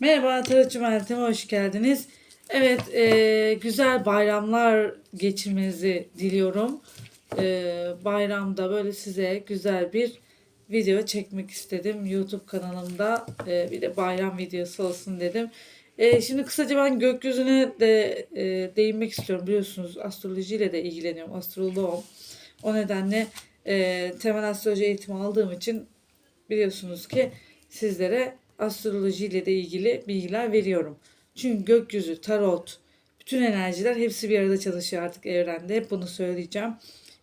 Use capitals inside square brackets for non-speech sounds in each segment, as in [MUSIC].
Merhaba Tarotçu Meltem'e hoş geldiniz. Evet, e, güzel bayramlar geçirmenizi diliyorum. E, bayramda böyle size güzel bir video çekmek istedim. YouTube kanalımda e, bir de bayram videosu olsun dedim. E, şimdi kısaca ben gökyüzüne de e, değinmek istiyorum. Biliyorsunuz astrolojiyle de ilgileniyorum. Astroloğum. O nedenle e, temel astroloji eğitimi aldığım için biliyorsunuz ki sizlere astroloji ile de ilgili bilgiler veriyorum. Çünkü gökyüzü, tarot, bütün enerjiler hepsi bir arada çalışıyor artık evrende. Hep bunu söyleyeceğim.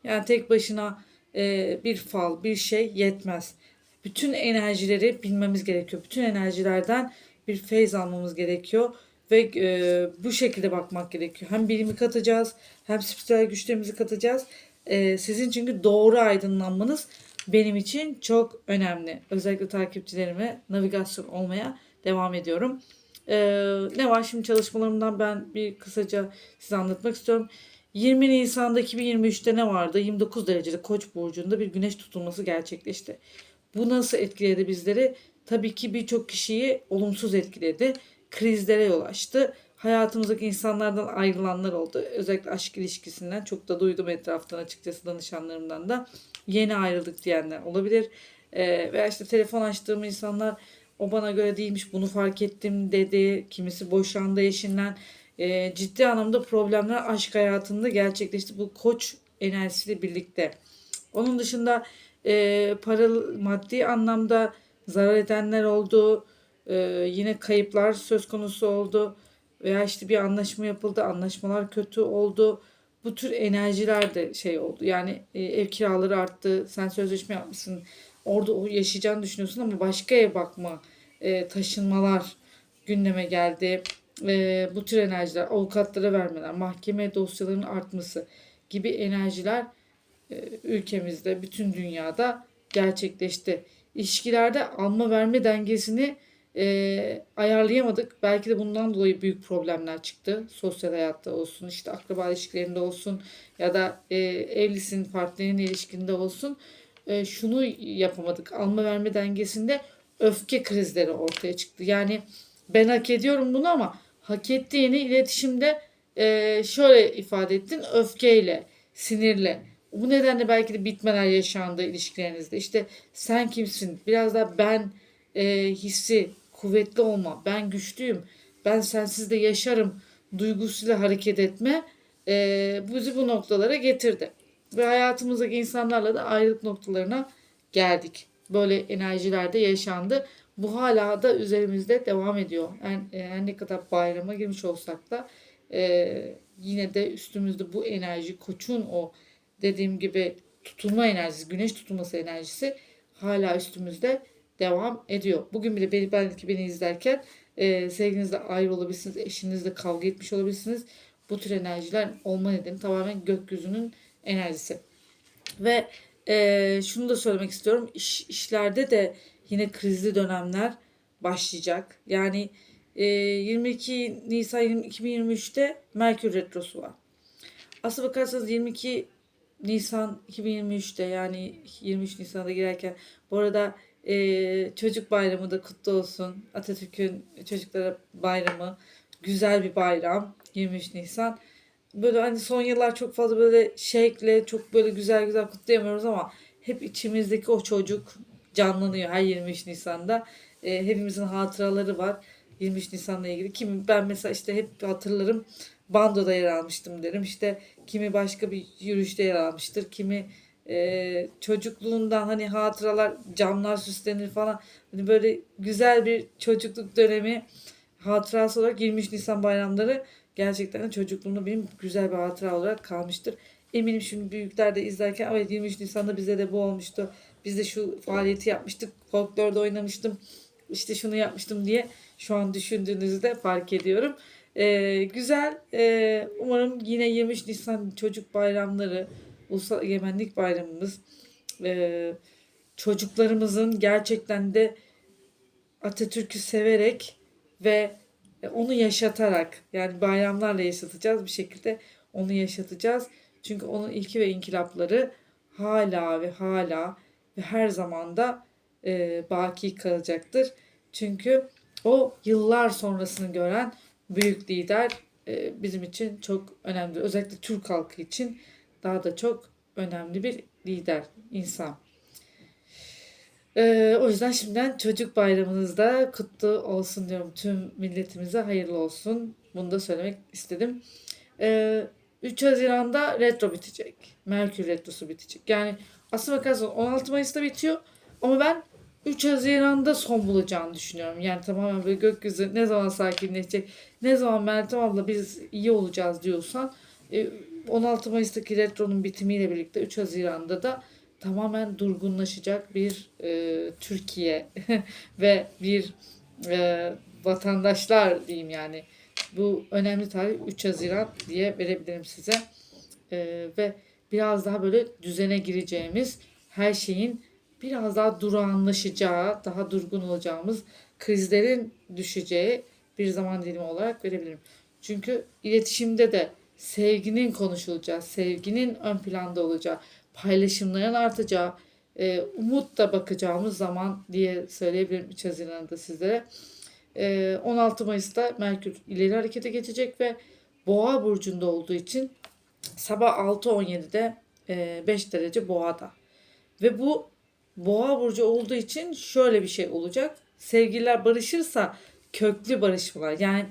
Yani tek başına e, bir fal, bir şey yetmez. Bütün enerjileri bilmemiz gerekiyor. Bütün enerjilerden bir feyz almamız gerekiyor ve e, bu şekilde bakmak gerekiyor. Hem bilimi katacağız, hem spiritüel güçlerimizi katacağız. E, sizin çünkü doğru aydınlanmanız benim için çok önemli. Özellikle takipçilerime navigasyon olmaya devam ediyorum. Ee, ne var şimdi çalışmalarımdan ben bir kısaca size anlatmak istiyorum. 20 Nisan'da 2023'te ne vardı? 29 derecede Koç burcunda bir güneş tutulması gerçekleşti. Bu nasıl etkiledi bizleri? Tabii ki birçok kişiyi olumsuz etkiledi. Krizlere yol açtı. Hayatımızdaki insanlardan ayrılanlar oldu. Özellikle aşk ilişkisinden çok da duydum etraftan açıkçası danışanlarımdan da. Yeni ayrıldık diyenler olabilir. Ee, veya işte telefon açtığım insanlar o bana göre değilmiş bunu fark ettim dedi. Kimisi boşandı eşinden. Ee, ciddi anlamda problemler aşk hayatında gerçekleşti. Bu koç enerjisiyle birlikte. Onun dışında e, para maddi anlamda zarar edenler oldu. Ee, yine kayıplar söz konusu oldu. Veya işte bir anlaşma yapıldı. Anlaşmalar kötü oldu. Bu tür enerjiler de şey oldu. Yani e, ev kiraları arttı. Sen sözleşme yapmışsın. Orada o yaşayacağını düşünüyorsun ama başka ev bakma, e, taşınmalar gündeme geldi. E, bu tür enerjiler, avukatlara vermeler, mahkeme dosyalarının artması gibi enerjiler e, ülkemizde, bütün dünyada gerçekleşti. İlişkilerde alma verme dengesini e, ayarlayamadık. Belki de bundan dolayı büyük problemler çıktı. Sosyal hayatta olsun, işte akraba ilişkilerinde olsun ya da e, evlisin partnerin ilişkinde olsun. E, şunu yapamadık. Alma verme dengesinde öfke krizleri ortaya çıktı. Yani ben hak ediyorum bunu ama hak ettiğini iletişimde e, şöyle ifade ettin. Öfkeyle, sinirle. Bu nedenle belki de bitmeler yaşandı ilişkilerinizde. İşte sen kimsin? Biraz da ben e, hissi kuvvetli olma, ben güçlüyüm, ben sensiz de yaşarım duygusuyla hareket etme e, bizi bu noktalara getirdi. Ve hayatımızdaki insanlarla da ayrılık noktalarına geldik. Böyle enerjilerde yaşandı. Bu hala da üzerimizde devam ediyor. Yani her ne kadar bayrama girmiş olsak da e, yine de üstümüzde bu enerji, koçun o dediğim gibi tutulma enerjisi, güneş tutulması enerjisi hala üstümüzde devam ediyor. Bugün bile beni, belki beni izlerken e, sevginizle ayrı olabilirsiniz, eşinizle kavga etmiş olabilirsiniz. Bu tür enerjiler olma nedeni tamamen gökyüzünün enerjisi. Ve e, şunu da söylemek istiyorum. İş, işlerde de yine krizli dönemler başlayacak. Yani e, 22 Nisan 2023'te Merkür Retrosu var. Aslına bakarsanız 22 Nisan 2023'te yani 23 Nisan'da girerken bu arada ee, çocuk bayramı da kutlu olsun. Atatürk'ün çocuklara bayramı. Güzel bir bayram. 23 Nisan. Böyle hani son yıllar çok fazla böyle şekle çok böyle güzel güzel kutlayamıyoruz ama hep içimizdeki o çocuk canlanıyor her 23 Nisan'da. Ee, hepimizin hatıraları var. 23 Nisan'la ilgili. Kimi ben mesela işte hep hatırlarım bandoda yer almıştım derim. İşte kimi başka bir yürüyüşte yer almıştır. Kimi e, çocukluğundan hani hatıralar camlar süslenir falan hani böyle güzel bir çocukluk dönemi hatırası olarak 23 Nisan bayramları gerçekten çocukluğumda benim güzel bir hatıra olarak kalmıştır. Eminim şimdi büyükler de izlerken evet 23 Nisan'da bize de bu olmuştu. Biz de şu faaliyeti yapmıştık. Folklorda oynamıştım. işte şunu yapmıştım diye şu an düşündüğünüzde fark ediyorum. Ee, güzel. Ee, umarım yine 23 Nisan çocuk bayramları Ulusal Egemenlik Bayramımız e, çocuklarımızın gerçekten de Atatürk'ü severek ve onu yaşatarak yani bayramlarla yaşatacağız bir şekilde onu yaşatacağız. Çünkü onun ilki ve inkılapları hala ve hala ve her zaman da e, baki kalacaktır. Çünkü o yıllar sonrasını gören büyük lider e, bizim için çok önemli. Özellikle Türk halkı için daha da çok önemli bir lider, insan. Ee, o yüzden şimdiden çocuk bayramınız da kutlu olsun diyorum. Tüm milletimize hayırlı olsun. Bunu da söylemek istedim. Ee, 3 Haziran'da retro bitecek. Merkür retrosu bitecek. Yani aslına bakarsan 16 Mayıs'ta bitiyor. Ama ben 3 Haziran'da son bulacağını düşünüyorum. Yani tamamen böyle gökyüzü ne zaman sakinleşecek, ne zaman Meltem abla biz iyi olacağız diyorsan e, 16 Mayıs'taki retronun bitimiyle birlikte 3 Haziran'da da tamamen durgunlaşacak bir e, Türkiye [LAUGHS] ve bir e, vatandaşlar diyeyim yani. Bu önemli tarih 3 Haziran diye verebilirim size. E, ve biraz daha böyle düzene gireceğimiz her şeyin biraz daha durağanlaşacağı, daha durgun olacağımız, krizlerin düşeceği bir zaman dilimi olarak verebilirim. Çünkü iletişimde de sevginin konuşulacağı, sevginin ön planda olacağı, paylaşımların artacağı, e, umutla bakacağımız zaman diye söyleyebilirim 3 Haziran'da sizlere. E, 16 Mayıs'ta Merkür ileri harekete geçecek ve Boğa burcunda olduğu için sabah 6.17'de e, 5 derece Boğa'da. Ve bu Boğa burcu olduğu için şöyle bir şey olacak. Sevgililer barışırsa köklü barışmalar. Yani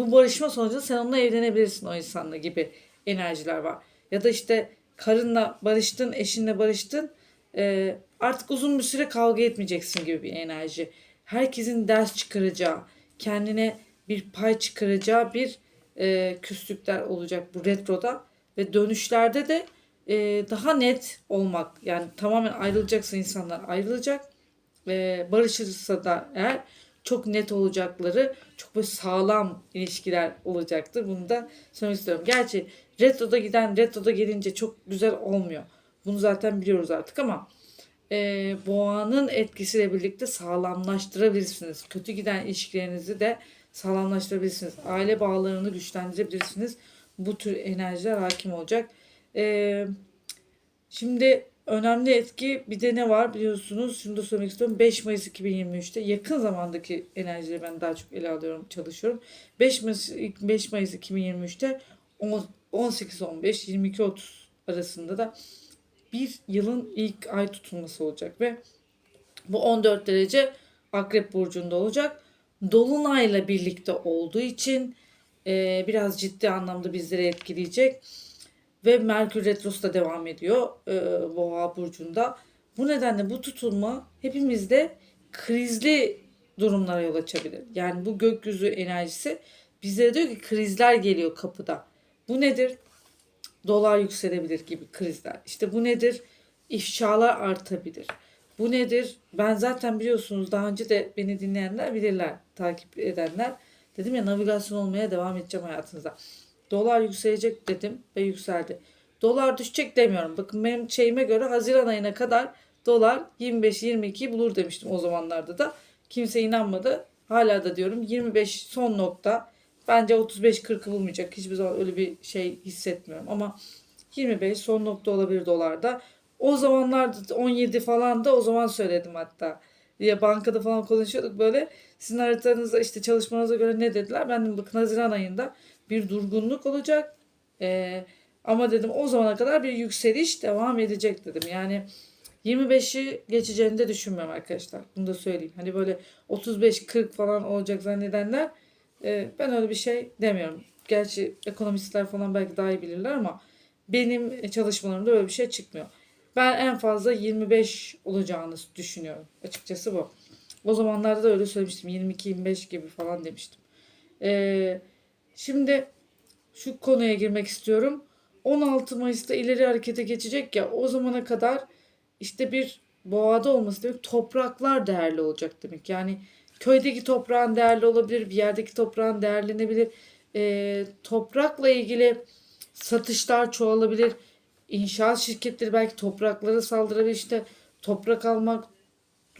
bu barışma sonucunda sen onunla evlenebilirsin o insanla gibi enerjiler var. Ya da işte karınla barıştın, eşinle barıştın. e, artık uzun bir süre kavga etmeyeceksin gibi bir enerji. Herkesin ders çıkaracağı, kendine bir pay çıkaracağı bir e, küslükler olacak bu retroda. Ve dönüşlerde de e, daha net olmak. Yani tamamen ayrılacaksın insanlar ayrılacak. E, barışırsa da eğer çok net olacakları, çok böyle sağlam ilişkiler olacaktır. Bunu da söylemek istiyorum. Gerçi retroda giden retroda gelince çok güzel olmuyor. Bunu zaten biliyoruz artık ama e, boğanın etkisiyle birlikte sağlamlaştırabilirsiniz. Kötü giden ilişkilerinizi de sağlamlaştırabilirsiniz. Aile bağlarını güçlendirebilirsiniz. Bu tür enerjiler hakim olacak. E, şimdi önemli etki bir de ne var biliyorsunuz. Şunu da söylemek istiyorum. 5 Mayıs 2023'te yakın zamandaki enerjileri ben daha çok ele alıyorum, çalışıyorum. 5 Mayıs, 5 Mayıs 2023'te 18-15, 22-30 arasında da bir yılın ilk ay tutulması olacak ve bu 14 derece Akrep Burcu'nda olacak. Dolunayla birlikte olduğu için e, biraz ciddi anlamda bizleri etkileyecek. Ve Merkür Retrosu devam ediyor e, Boğa Burcu'nda. Bu nedenle bu tutulma hepimizde krizli durumlara yol açabilir. Yani bu gökyüzü enerjisi bizlere diyor ki krizler geliyor kapıda. Bu nedir? Dolar yükselebilir gibi krizler. İşte bu nedir? İfşalar artabilir. Bu nedir? Ben zaten biliyorsunuz daha önce de beni dinleyenler bilirler, takip edenler. Dedim ya navigasyon olmaya devam edeceğim hayatınızda. Dolar yükselecek dedim ve yükseldi. Dolar düşecek demiyorum. Bakın benim şeyime göre Haziran ayına kadar dolar 25-22'yi bulur demiştim o zamanlarda da. Kimse inanmadı. Hala da diyorum 25 son nokta. Bence 35-40'ı bulmayacak. Hiçbir zaman öyle bir şey hissetmiyorum. Ama 25 son nokta olabilir dolarda. O zamanlarda 17 falan da o zaman söyledim hatta. Ya bankada falan konuşuyorduk böyle. Sizin haritanızda işte çalışmanıza göre ne dediler? Ben dedim bakın Haziran ayında bir durgunluk olacak. Ee, ama dedim o zamana kadar bir yükseliş devam edecek dedim. Yani 25'i geçeceğini de düşünmüyorum arkadaşlar. Bunu da söyleyeyim. Hani böyle 35-40 falan olacak zannedenler e, ben öyle bir şey demiyorum. Gerçi ekonomistler falan belki daha iyi bilirler ama benim çalışmalarımda öyle bir şey çıkmıyor. Ben en fazla 25 olacağını düşünüyorum. Açıkçası bu. O zamanlarda da öyle söylemiştim. 22-25 gibi falan demiştim. Ee, şimdi şu konuya girmek istiyorum. 16 Mayıs'ta ileri harekete geçecek ya o zamana kadar işte bir boğada olması demek topraklar değerli olacak demek. Yani köydeki toprağın değerli olabilir, bir yerdeki toprağın değerlenebilir. Ee, toprakla ilgili satışlar çoğalabilir. İnşaat şirketleri belki topraklara saldırabilir. İşte toprak almak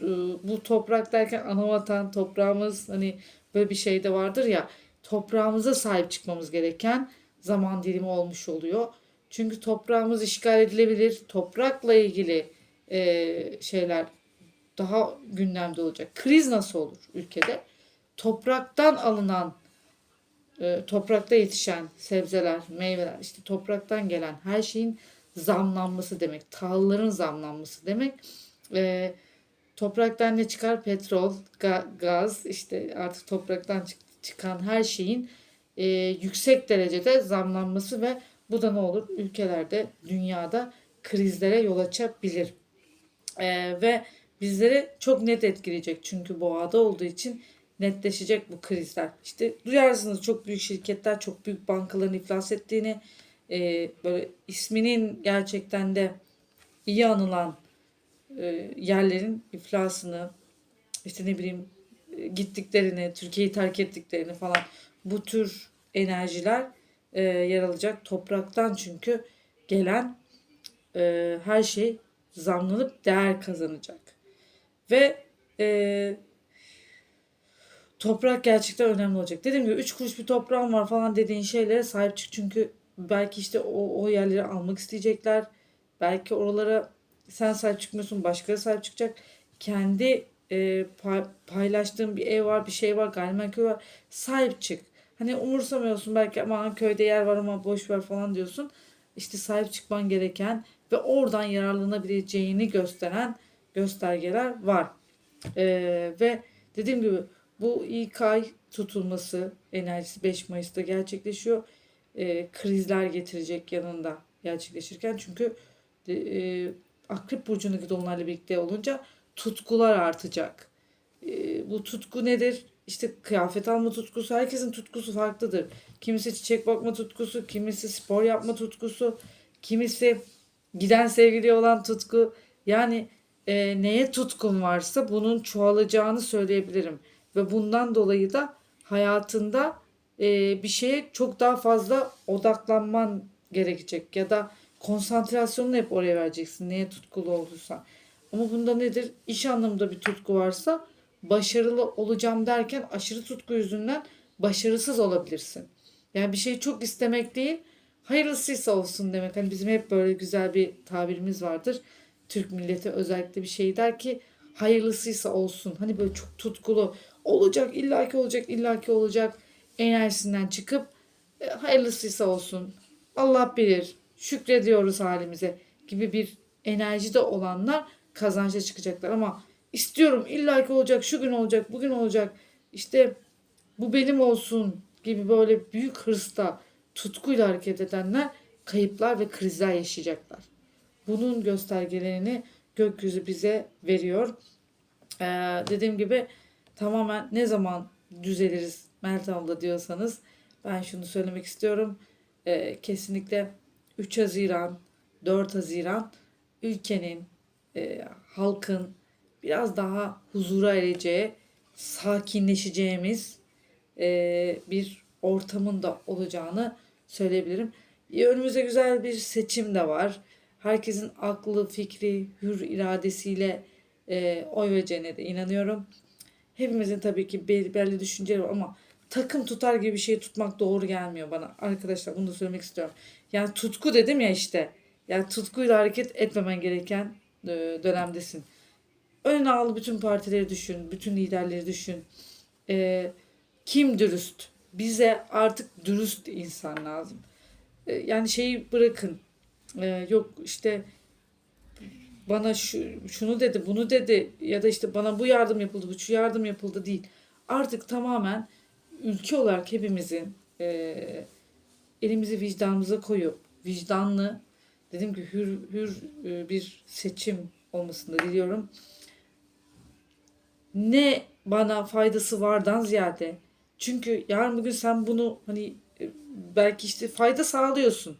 e, bu toprak derken anavatan toprağımız hani böyle bir şey de vardır ya toprağımıza sahip çıkmamız gereken zaman dilimi olmuş oluyor. Çünkü toprağımız işgal edilebilir. Toprakla ilgili e, şeyler daha gündemde olacak. Kriz nasıl olur ülkede? topraktan alınan e, toprakta yetişen sebzeler, meyveler, işte topraktan gelen her şeyin zamlanması demek. Tahılların zamlanması demek. E, topraktan ne çıkar? Petrol, ga- gaz, işte artık topraktan çık- çıkan her şeyin e, yüksek derecede zamlanması ve bu da ne olur? Ülkelerde, dünyada krizlere yol açabilir. E, ve bizleri çok net etkileyecek. Çünkü boğada olduğu için netleşecek bu krizler. İşte duyarsınız çok büyük şirketler, çok büyük bankaların iflas ettiğini, e, böyle isminin gerçekten de iyi anılan e, yerlerin iflasını, işte ne bileyim gittiklerini, Türkiye'yi terk ettiklerini falan bu tür enerjiler e, yer alacak. Topraktan çünkü gelen e, her şey zamlanıp değer kazanacak. Ve e, toprak gerçekten önemli olacak. Dediğim gibi 3 kuruş bir toprağım var falan dediğin şeylere sahip çık. Çünkü belki işte o, o yerleri almak isteyecekler. Belki oralara sen sahip çıkmıyorsun başkaları sahip çıkacak. Kendi e, pay- paylaştığın bir ev var bir şey var gayrimenkul var sahip çık. Hani umursamıyorsun belki aman köyde yer var ama boş ver falan diyorsun. İşte sahip çıkman gereken ve oradan yararlanabileceğini gösteren göstergeler var. Ee, ve dediğim gibi bu ilk ay tutulması enerjisi 5 Mayıs'ta gerçekleşiyor. Ee, krizler getirecek yanında gerçekleşirken çünkü e, Akrep Burcu'ndaki dolunayla birlikte olunca tutkular artacak. Ee, bu tutku nedir? İşte kıyafet alma tutkusu. Herkesin tutkusu farklıdır. Kimisi çiçek bakma tutkusu, kimisi spor yapma tutkusu, kimisi giden sevgili olan tutku. Yani e, neye tutkun varsa bunun çoğalacağını söyleyebilirim. Ve bundan dolayı da hayatında e, bir şeye çok daha fazla odaklanman gerekecek. Ya da konsantrasyonunu hep oraya vereceksin. Neye tutkulu olursan. Ama bunda nedir? İş anlamında bir tutku varsa başarılı olacağım derken aşırı tutku yüzünden başarısız olabilirsin. Yani bir şeyi çok istemek değil, hayırlısıysa olsun demek. Hani bizim hep böyle güzel bir tabirimiz vardır. Türk milleti özellikle bir şey der ki hayırlısıysa olsun. Hani böyle çok tutkulu olacak, illaki olacak, illaki olacak enerjisinden çıkıp e, hayırlısıysa olsun. Allah bilir. Şükrediyoruz halimize gibi bir enerjide olanlar kazançla çıkacaklar ama istiyorum illaki olacak, şu gün olacak, bugün olacak. İşte bu benim olsun gibi böyle büyük hırsla, tutkuyla hareket edenler kayıplar ve krizler yaşayacaklar. Bunun göstergelerini gökyüzü bize veriyor. Ee, dediğim gibi tamamen ne zaman düzeliriz Meltem abla diyorsanız ben şunu söylemek istiyorum. Ee, kesinlikle 3 Haziran, 4 Haziran ülkenin, e, halkın biraz daha huzura ereceği, sakinleşeceğimiz e, bir ortamın da olacağını söyleyebilirim. Önümüzde güzel bir seçim de var. Herkesin aklı, fikri, hür iradesiyle e, oy vereceğine de inanıyorum. Hepimizin tabii ki belli, belli düşünceleri var ama takım tutar gibi bir şey tutmak doğru gelmiyor bana. Arkadaşlar bunu da söylemek istiyorum. Yani tutku dedim ya işte. Yani tutkuyla hareket etmemen gereken dönemdesin. Önüne al bütün partileri düşün, bütün liderleri düşün. E, kim dürüst? Bize artık dürüst insan lazım. E, yani şeyi bırakın. E, yok işte bana şu, şunu dedi, bunu dedi ya da işte bana bu yardım yapıldı, bu şu yardım yapıldı değil. Artık tamamen ülke olarak hepimizin e, elimizi vicdanımıza koyup vicdanlı dedim ki hür, hür e, bir seçim olmasını diliyorum. Ne bana faydası vardan ziyade çünkü yarın bugün sen bunu hani e, belki işte fayda sağlıyorsun.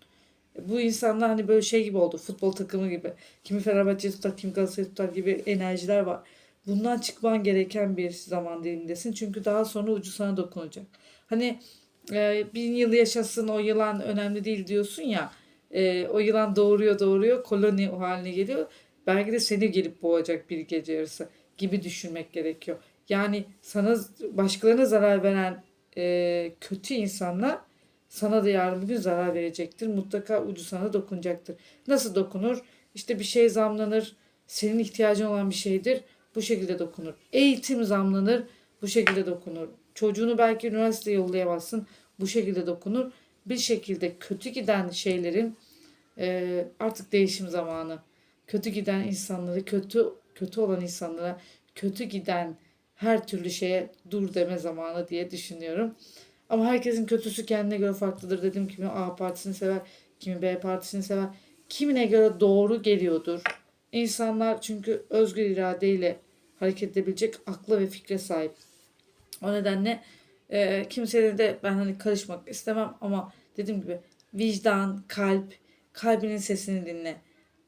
Bu insanlar hani böyle şey gibi oldu. Futbol takımı gibi. Kimi Fenerbahçe tutar, kimi Galatasaray tutar gibi enerjiler var. Bundan çıkman gereken bir zaman dilindesin. Çünkü daha sonra ucu sana dokunacak. Hani e, bin yıl yaşasın o yılan önemli değil diyorsun ya. E, o yılan doğuruyor doğuruyor koloni o haline geliyor. Belki de seni gelip boğacak bir gece yarısı gibi düşünmek gerekiyor. Yani sana başkalarına zarar veren e, kötü insanlar sana da yarın bugün zarar verecektir. Mutlaka ucu sana dokunacaktır. Nasıl dokunur? İşte bir şey zamlanır. Senin ihtiyacın olan bir şeydir. Bu şekilde dokunur. Eğitim zamlanır. Bu şekilde dokunur. çocuğunu belki üniversiteye yollayamazsın. Bu şekilde dokunur. Bir şekilde kötü giden şeylerin e, artık değişim zamanı. Kötü giden insanları, kötü kötü olan insanlara, kötü giden her türlü şeye dur deme zamanı diye düşünüyorum. Ama herkesin kötüsü kendine göre farklıdır. Dedim kimi A partisini sever, kimi B partisini sever. Kimine göre doğru geliyordur. İnsanlar çünkü özgür iradeyle hareket edebilecek akla ve fikre sahip. O nedenle e, kimseye de ben hani karışmak istemem ama dediğim gibi vicdan, kalp, kalbinin sesini dinle.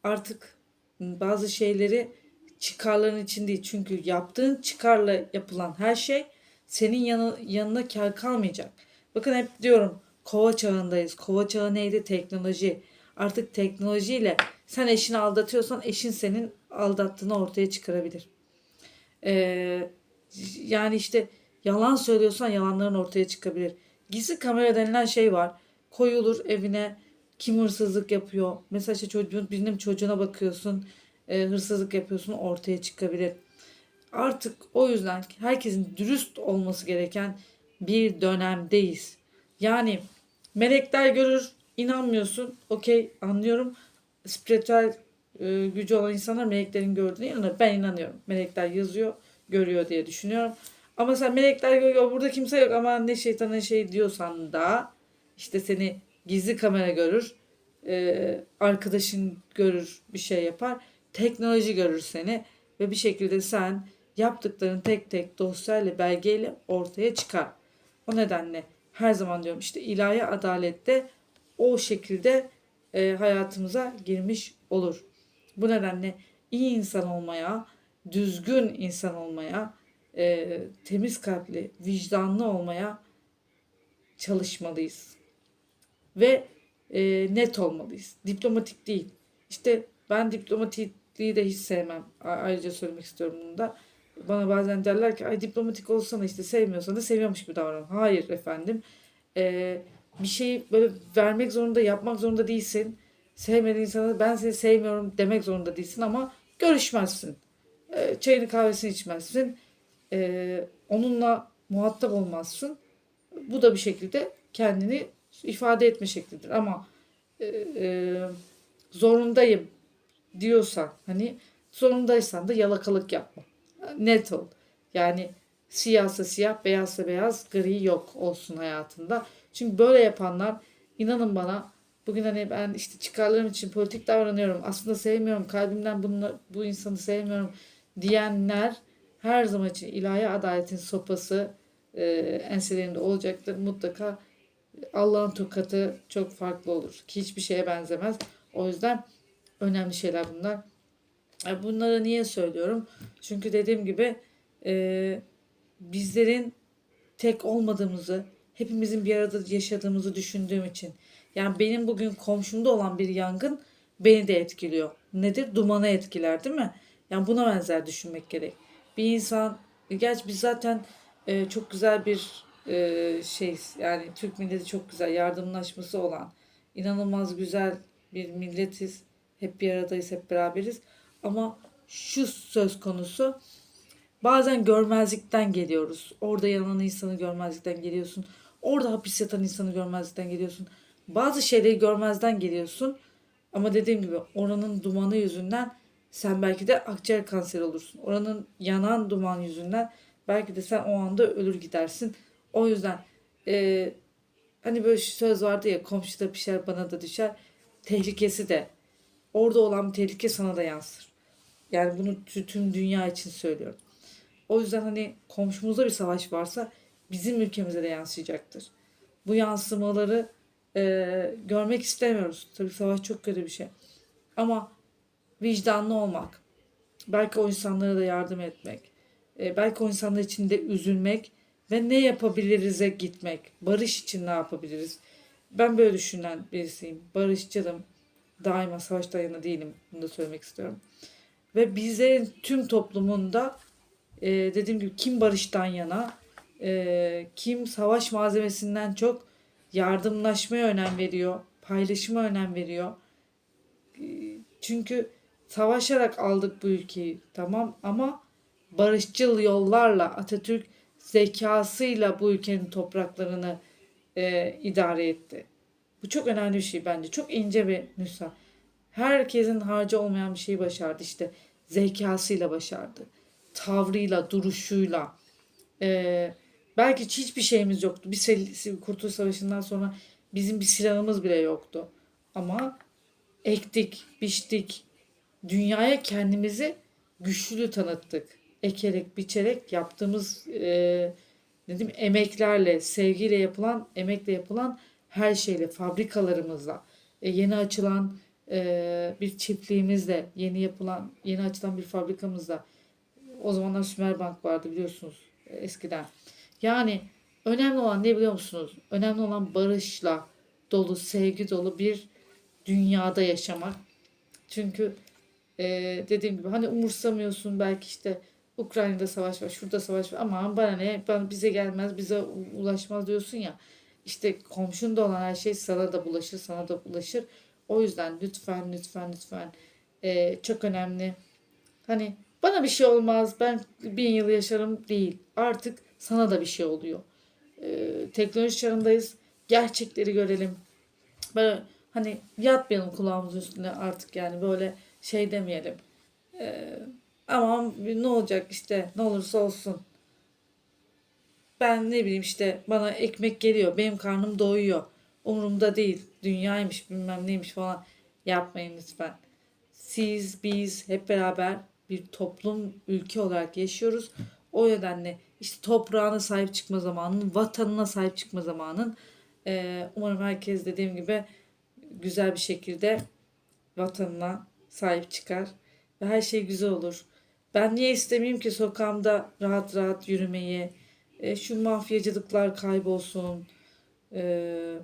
Artık bazı şeyleri çıkarların için değil. Çünkü yaptığın çıkarla yapılan her şey senin yanı, yanına kar kalmayacak. Bakın hep diyorum kova çağındayız. Kova çağı neydi? Teknoloji. Artık teknolojiyle sen eşini aldatıyorsan eşin senin aldattığını ortaya çıkarabilir. Ee, yani işte yalan söylüyorsan yalanların ortaya çıkabilir. Gizli kamera denilen şey var. Koyulur evine kim hırsızlık yapıyor. Mesela işte çocuğun, birinin çocuğuna bakıyorsun e, hırsızlık yapıyorsun ortaya çıkabilir. Artık o yüzden herkesin dürüst olması gereken bir dönemdeyiz. Yani melekler görür, inanmıyorsun. Okey anlıyorum. Spiritüel e, gücü olan insanlar meleklerin gördüğüne inanır. Ben inanıyorum. Melekler yazıyor, görüyor diye düşünüyorum. Ama sen melekler görüyor, burada kimse yok ama ne şeytanın şey diyorsan da işte seni gizli kamera görür, e, arkadaşın görür, bir şey yapar. Teknoloji görür seni ve bir şekilde sen yaptıkların tek tek dosyayla, belgeyle ortaya çıkar. O nedenle her zaman diyorum işte ilahi adalette o şekilde e, hayatımıza girmiş olur. Bu nedenle iyi insan olmaya, düzgün insan olmaya, e, temiz kalpli, vicdanlı olmaya çalışmalıyız. Ve e, net olmalıyız. Diplomatik değil. İşte ben diplomatikliği de hiç sevmem. Ayrıca söylemek istiyorum bunu da. Bana bazen derler ki ay diplomatik olsana işte sevmiyorsan da seviyormuş gibi davran. Hayır efendim. E, bir şeyi böyle vermek zorunda, yapmak zorunda değilsin. Sevmediğin insana ben seni sevmiyorum demek zorunda değilsin ama görüşmezsin. E, çayını kahvesini içmezsin. E, onunla muhatap olmazsın. Bu da bir şekilde kendini ifade etme şeklidir. Ama e, e, zorundayım diyorsan hani zorundaysan da yalakalık yapma. Net ol. Yani siyahsa siyah, beyazsa beyaz, gri yok olsun hayatında. Çünkü böyle yapanlar inanın bana bugün hani ben işte çıkarlarım için politik davranıyorum. Aslında sevmiyorum. Kalbimden bunu, bu insanı sevmiyorum diyenler her zaman için ilahi adaletin sopası e, enselerinde olacaktır. Mutlaka Allah'ın tokatı çok farklı olur. Ki hiçbir şeye benzemez. O yüzden önemli şeyler bunlar. E, Bunları niye söylüyorum? Çünkü dediğim gibi e, bizlerin tek olmadığımızı, hepimizin bir arada yaşadığımızı düşündüğüm için. Yani benim bugün komşumda olan bir yangın beni de etkiliyor. Nedir? Dumanı etkiler değil mi? Yani buna benzer düşünmek gerek. Bir insan, gerçi biz zaten e, çok güzel bir e, şey yani Türk milleti çok güzel yardımlaşması olan inanılmaz güzel bir milletiz. Hep bir aradayız, hep beraberiz. Ama şu söz konusu bazen görmezlikten geliyoruz. Orada yanan insanı görmezlikten geliyorsun. Orada hapis yatan insanı görmezlikten geliyorsun. Bazı şeyleri görmezden geliyorsun. Ama dediğim gibi oranın dumanı yüzünden sen belki de akciğer kanseri olursun. Oranın yanan duman yüzünden belki de sen o anda ölür gidersin. O yüzden e, hani böyle söz vardı ya komşuda pişer bana da düşer. Tehlikesi de orada olan bir tehlike sana da yansır. Yani bunu tü- tüm dünya için söylüyorum. O yüzden hani komşumuzda bir savaş varsa bizim ülkemize de yansıyacaktır. Bu yansımaları e, görmek istemiyoruz. Tabii savaş çok kötü bir şey. Ama vicdanlı olmak, belki o insanlara da yardım etmek, e, belki o insanlar için de üzülmek ve ne yapabiliriz'e gitmek. Barış için ne yapabiliriz? Ben böyle düşünen birisiyim. Barışçılım. Daima savaştan yana değilim. Bunu da söylemek istiyorum. Ve bizlerin tüm toplumunda e, dediğim gibi kim barıştan yana, e, kim savaş malzemesinden çok yardımlaşmaya önem veriyor, paylaşıma önem veriyor. E, Çünkü savaşarak aldık bu ülkeyi tamam ama barışçıl yollarla Atatürk zekasıyla bu ülkenin topraklarını e, idare etti. Bu çok önemli bir şey bence. Çok ince bir nüsa. Herkesin harcı olmayan bir şeyi başardı işte. Zekasıyla başardı. Tavrıyla, duruşuyla. Ee, belki hiçbir şeyimiz yoktu. Bir Kurtuluş Savaşı'ndan sonra bizim bir silahımız bile yoktu. Ama ektik, biçtik. Dünyaya kendimizi güçlü tanıttık. Ekerek, biçerek yaptığımız e, ne emeklerle, sevgiyle yapılan, emekle yapılan her şeyle, fabrikalarımızla, e, yeni açılan e, bir çiftliğimizle, yeni yapılan, yeni açılan bir fabrikamızla. O zamanlar Sümerbank vardı biliyorsunuz e, eskiden. Yani önemli olan ne biliyor musunuz? Önemli olan barışla dolu, sevgi dolu bir dünyada yaşamak. Çünkü e, dediğim gibi hani umursamıyorsun belki işte Ukrayna'da savaş var, şurada savaş var. Aman bana ne, bana, bize gelmez, bize ulaşmaz diyorsun ya. İşte komşunda olan her şey sana da bulaşır, sana da bulaşır. O yüzden lütfen, lütfen, lütfen e, çok önemli. Hani bana bir şey olmaz, ben bin yıl yaşarım değil. Artık sana da bir şey oluyor. E, teknoloji çağındayız. Gerçekleri görelim. Böyle hani yatmayalım kulağımızın üstüne artık yani böyle şey demeyelim. E, Aman ne olacak işte ne olursa olsun. Ben ne bileyim işte bana ekmek geliyor. Benim karnım doyuyor. Umurumda değil. Dünyaymış bilmem neymiş falan. Yapmayın lütfen. Siz biz hep beraber bir toplum ülke olarak yaşıyoruz. O nedenle işte toprağına sahip çıkma zamanın, vatanına sahip çıkma zamanın. Ee, umarım herkes dediğim gibi güzel bir şekilde vatanına sahip çıkar ve her şey güzel olur. Ben niye istemeyeyim ki sokağımda rahat rahat yürümeyi, e, şu mafyacılıklar kaybolsun. E,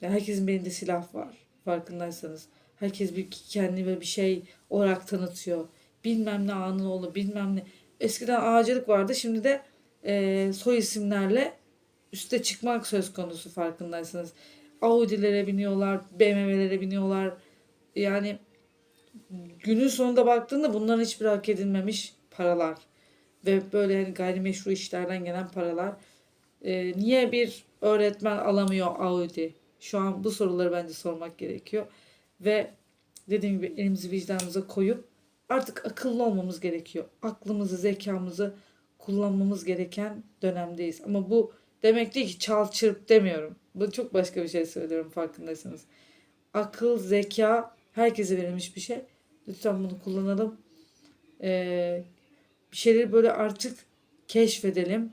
herkesin belinde silah var farkındaysanız. Herkes bir kendini böyle bir şey olarak tanıtıyor. Bilmem ne anın oğlu bilmem ne. Eskiden ağacılık vardı şimdi de e, soy isimlerle üste çıkmak söz konusu farkındaysanız. Audi'lere biniyorlar, BMW'lere biniyorlar. Yani günün sonunda baktığında bunların hiçbir hak edilmemiş paralar ve böyle hani gayrimeşru işlerden gelen paralar. Ee, niye bir öğretmen alamıyor Audi? Şu an bu soruları bence sormak gerekiyor. Ve dediğim gibi elimizi vicdanımıza koyup artık akıllı olmamız gerekiyor. Aklımızı, zekamızı kullanmamız gereken dönemdeyiz. Ama bu demek değil ki çal çırp demiyorum. Bu çok başka bir şey söylüyorum farkındaysanız. Akıl, zeka herkese verilmiş bir şey. Lütfen bunu kullanalım. Ee, bir şeyleri böyle artık keşfedelim.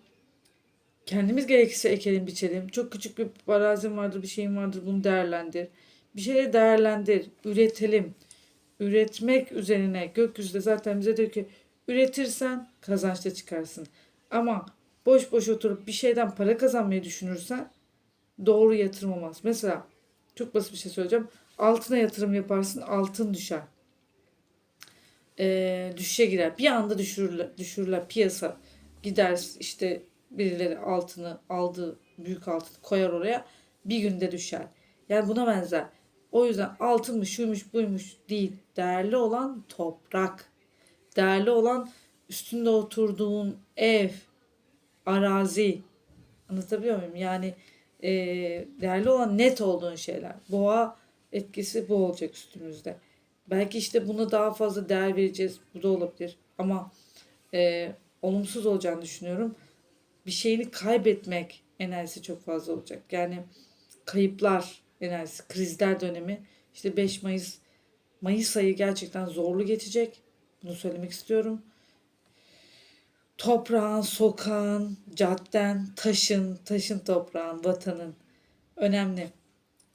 Kendimiz gerekirse ekelim, biçelim. Çok küçük bir arazim vardır, bir şeyim vardır. Bunu değerlendir. Bir şeyleri değerlendir. Üretelim. Üretmek üzerine gökyüzü de zaten bize diyor ki üretirsen kazançta çıkarsın. Ama boş boş oturup bir şeyden para kazanmayı düşünürsen doğru yatırım olmaz. Mesela çok basit bir şey söyleyeceğim. Altına yatırım yaparsın altın düşer e, düşüşe girer. Bir anda düşürürler, düşürürler piyasa gider işte birileri altını aldı büyük altın koyar oraya bir günde düşer. Yani buna benzer. O yüzden altınmış şuymuş buymuş değil. Değerli olan toprak. Değerli olan üstünde oturduğun ev, arazi. Anlatabiliyor muyum? Yani e, değerli olan net olduğun şeyler. Boğa etkisi bu olacak üstümüzde. Belki işte buna daha fazla değer vereceğiz. Bu da olabilir. Ama e, olumsuz olacağını düşünüyorum. Bir şeyini kaybetmek enerjisi çok fazla olacak. Yani kayıplar enerjisi, krizler dönemi. İşte 5 Mayıs Mayıs ayı gerçekten zorlu geçecek. Bunu söylemek istiyorum. Toprağın, sokağın, cadden, taşın, taşın toprağın, vatanın önemli.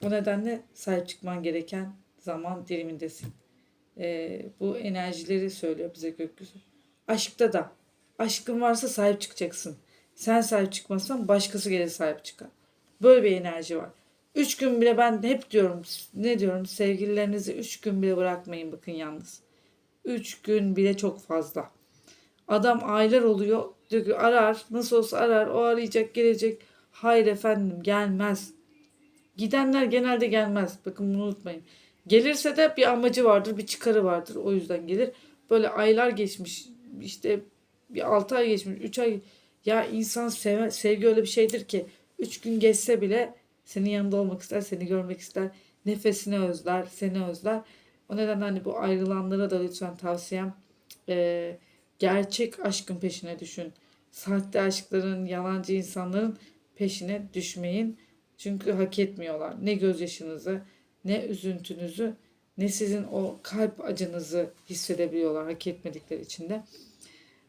O nedenle sahip çıkman gereken zaman dilimindesin. Ee, bu enerjileri söylüyor bize gökyüzü. Aşkta da. Aşkın varsa sahip çıkacaksın. Sen sahip çıkmazsan başkası gelir sahip çıkar. Böyle bir enerji var. Üç gün bile ben hep diyorum ne diyorum sevgililerinizi üç gün bile bırakmayın bakın yalnız. Üç gün bile çok fazla. Adam aylar oluyor diyor ki arar nasıl olsa arar o arayacak gelecek. Hayır efendim gelmez. Gidenler genelde gelmez. Bakın bunu unutmayın. Gelirse de bir amacı vardır, bir çıkarı vardır. O yüzden gelir. Böyle aylar geçmiş, işte bir 6 ay geçmiş, 3 ay. Ya insan seve- sevgi öyle bir şeydir ki üç gün geçse bile senin yanında olmak ister, seni görmek ister. Nefesini özler, seni özler. O nedenle hani bu ayrılanlara da lütfen tavsiyem eee, gerçek aşkın peşine düşün. Sahte aşkların, yalancı insanların peşine düşmeyin. Çünkü hak etmiyorlar. Ne gözyaşınızı, ne üzüntünüzü, ne sizin o kalp acınızı hissedebiliyorlar hak etmedikleri için de.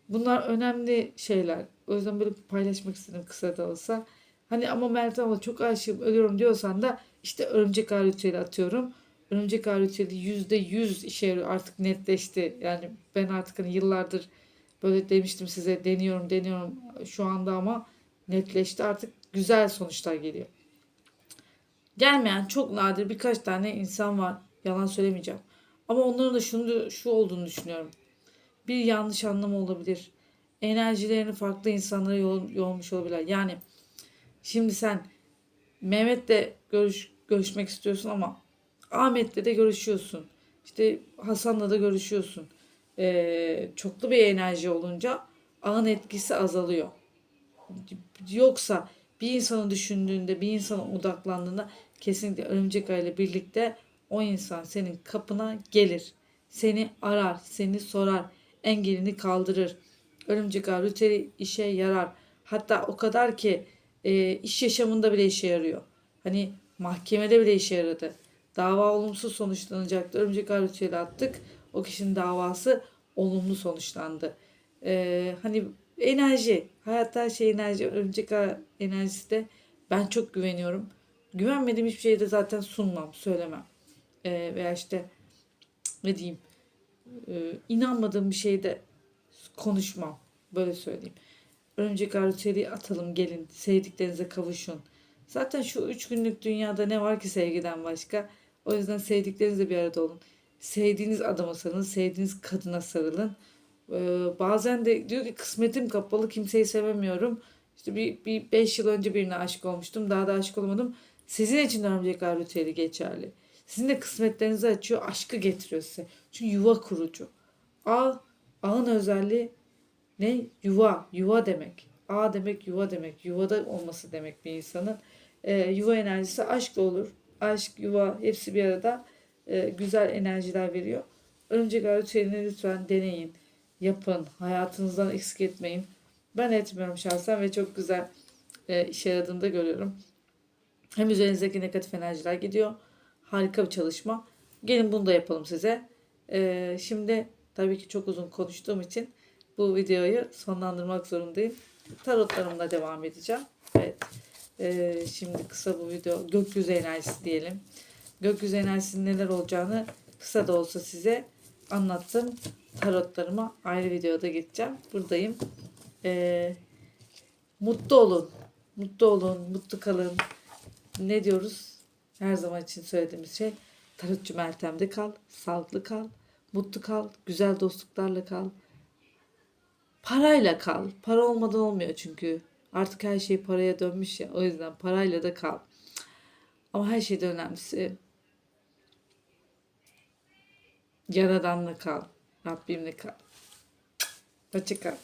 Bunlar önemli şeyler. O yüzden böyle paylaşmak istedim kısa da olsa. Hani ama Meltem abla çok aşığım ölüyorum diyorsan da işte örümcek ağ ritüeli atıyorum. Örümcek ağ ritüeli yüzde yüz işe yarıyor artık netleşti. Yani ben artık hani yıllardır böyle demiştim size deniyorum deniyorum şu anda ama netleşti artık güzel sonuçlar geliyor. Gelmeyen çok nadir birkaç tane insan var. Yalan söylemeyeceğim. Ama onların da şunu şu olduğunu düşünüyorum. Bir yanlış anlamı olabilir. Enerjilerini farklı insanlara yol, yolmuş olabilir. Yani şimdi sen Mehmet'le görüş, görüşmek istiyorsun ama Ahmet'le de görüşüyorsun. İşte Hasan'la da görüşüyorsun. Ee, çoklu bir enerji olunca ağın etkisi azalıyor. Yoksa bir insanı düşündüğünde, bir insana odaklandığında kesinlikle örümcek ağıyla birlikte o insan senin kapına gelir. Seni arar, seni sorar, engelini kaldırır. Örümcek ağı ritüeli işe yarar. Hatta o kadar ki e, iş yaşamında bile işe yarıyor. Hani mahkemede bile işe yaradı. Dava olumsuz sonuçlanacaktı. Örümcek ağı ritüeli attık. O kişinin davası olumlu sonuçlandı. E, hani enerji, hayatta şey enerji, örümcek enerjisi de ben çok güveniyorum. Güvenmediğim hiçbir şeyi de zaten sunmam, söylemem. E, veya işte ne diyeyim, e, inanmadığım bir şeyde konuşmam. Böyle söyleyeyim. Örümcek ağ ritüeli atalım gelin. Sevdiklerinize kavuşun. Zaten şu üç günlük dünyada ne var ki sevgiden başka? O yüzden sevdiklerinizle bir arada olun. Sevdiğiniz adama sarılın. Sevdiğiniz kadına sarılın. Ee, bazen de diyor ki kısmetim kapalı kimseyi sevemiyorum. İşte bir, bir beş yıl önce birine aşık olmuştum. Daha da aşık olamadım. Sizin için örümcek ağ ritüeli geçerli. Sizin de kısmetlerinizi açıyor. Aşkı getiriyor size. Çünkü yuva kurucu. Ağ, ağın özelliği ne? Yuva. Yuva demek. A demek yuva demek. Yuvada olması demek bir insanın. Ee, yuva enerjisi aşkla olur. Aşk, yuva hepsi bir arada e, güzel enerjiler veriyor. Örümcek ağ lütfen deneyin. Yapın. Hayatınızdan eksik etmeyin. Ben etmiyorum şahsen ve çok güzel e, işe yaradığını da görüyorum. Hem üzerinizdeki negatif enerjiler gidiyor. Harika bir çalışma. Gelin bunu da yapalım size. Ee, şimdi tabii ki çok uzun konuştuğum için bu videoyu sonlandırmak zorundayım. Tarotlarımla devam edeceğim. Evet. Ee, şimdi kısa bu video gökyüzü enerjisi diyelim. Gökyüzü enerjisinin neler olacağını kısa da olsa size anlattım. Tarotlarıma ayrı videoda geçeceğim. Buradayım. Ee, mutlu olun. Mutlu olun. Mutlu kalın. Ne diyoruz? Her zaman için söylediğimiz şey tarotçu Meltem'de kal. Sağlıklı kal. Mutlu kal. Güzel dostluklarla kal. Parayla kal. Para olmadan olmuyor çünkü. Artık her şey paraya dönmüş ya. O yüzden parayla da kal. Ama her şeyden önemlisi Yaradanla kal. Rabbimle kal. Hoşça kal.